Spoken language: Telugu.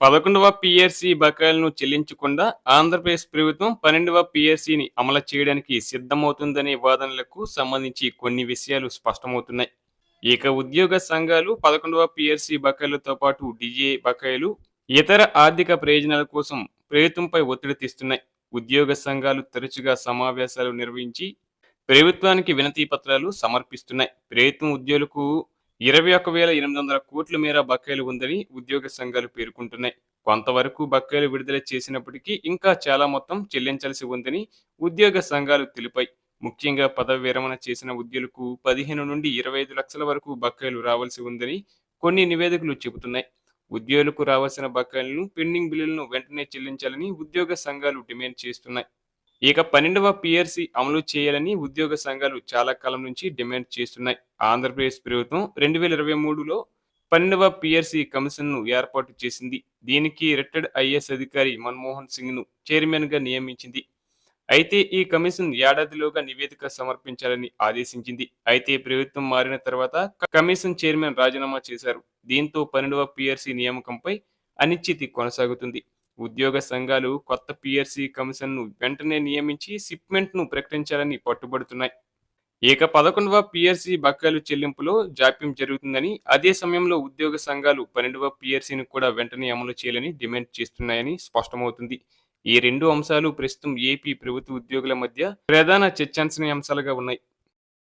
పదకొండవ పిఎస్సి బకాయిలను చెల్లించకుండా ఆంధ్రప్రదేశ్ ప్రభుత్వం పన్నెండవ పిఎస్సిని అమలు చేయడానికి సిద్ధమవుతుందనే వాదనలకు సంబంధించి కొన్ని విషయాలు స్పష్టమవుతున్నాయి. ఇక ఉద్యోగ సంఘాలు పదకొండవ పిఎస్సి బకాయిలతో పాటు డిజే బకాయిలు ఇతర ఆర్థిక ప్రయోజనాల కోసం ప్రభుత్వంపై ఒత్తిడి తెస్తున్నాయి. ఉద్యోగ సంఘాలు తరచుగా సమావేశాలు నిర్వహించి ప్రభుత్వానికి వినతి పత్రాలు సమర్పిస్తున్నాయి. ప్రభుత్వం ఉద్యోగులకు ఇరవై ఒక వేల ఎనిమిది వందల కోట్ల మేర బకాయిలు ఉందని ఉద్యోగ సంఘాలు పేర్కొంటున్నాయి. కొంతవరకు బకాయిలు విడుదల చేసినప్పటికీ ఇంకా చాలా మొత్తం చెల్లించాల్సి ఉందని ఉద్యోగ సంఘాలు తెలిపాయి. ముఖ్యంగా పదవి విరమణ చేసిన ఉద్యోగులకు పదిహేను నుండి ఇరవై ఐదు లక్షల వరకు బకాయిలు రావాల్సి ఉందని కొన్ని నివేదికలు చెబుతున్నాయి. ఉద్యోగులకు రావాల్సిన బకాయిలను పెండింగ్ బిల్లులను వెంటనే చెల్లించాలని ఉద్యోగ సంఘాలు డిమాండ్ చేస్తున్నాయి. ఇక పన్నెండవ పిఆర్సీ అమలు చేయాలని ఉద్యోగ సంఘాలు చాలా కాలం నుంచి డిమాండ్ చేస్తున్నాయి. ఆంధ్రప్రదేశ్ ప్రభుత్వం రెండు వేల ఇరవై మూడులో పన్నెండవ పిఆర్సీ కమిషన్ను ఏర్పాటు చేసింది. దీనికి రిటైర్డ్ ఐఏఎస్ అధికారి మన్మోహన్ సింగ్ను చైర్మన్గా నియమించింది. అయితే ఈ కమిషన్ ఏడాదిలోగా నివేదిక సమర్పించాలని ఆదేశించింది. అయితే ప్రభుత్వం మారిన తర్వాత కమిషన్ చైర్మన్ రాజీనామా చేశారు. దీంతో పన్నెండవ పిఆర్సీ నియామకంపై అనిశ్చితి కొనసాగుతుంది. ఉద్యోగ సంఘాలు కొత్త పిఆర్సీ కమిషన్ను వెంటనే నియమించి సిప్మెంట్ను ప్రకటించాలని పట్టుబడుతున్నాయి. ఇక పదకొండవ పిఆర్సీ బకాయిలు చెల్లింపులో జాప్యం జరుగుతుందని అదే సమయంలో ఉద్యోగ సంఘాలు పన్నెండవ పిఆర్సీని కూడా వెంటనే అమలు చేయాలని డిమాండ్ చేస్తున్నాయని స్పష్టమవుతుంది. ఈ రెండు అంశాలు ప్రస్తుతం ఏపీ ప్రభుత్వ ఉద్యోగుల మధ్య ప్రధాన చర్చాంశనీయాంశాలుగా ఉన్నాయి.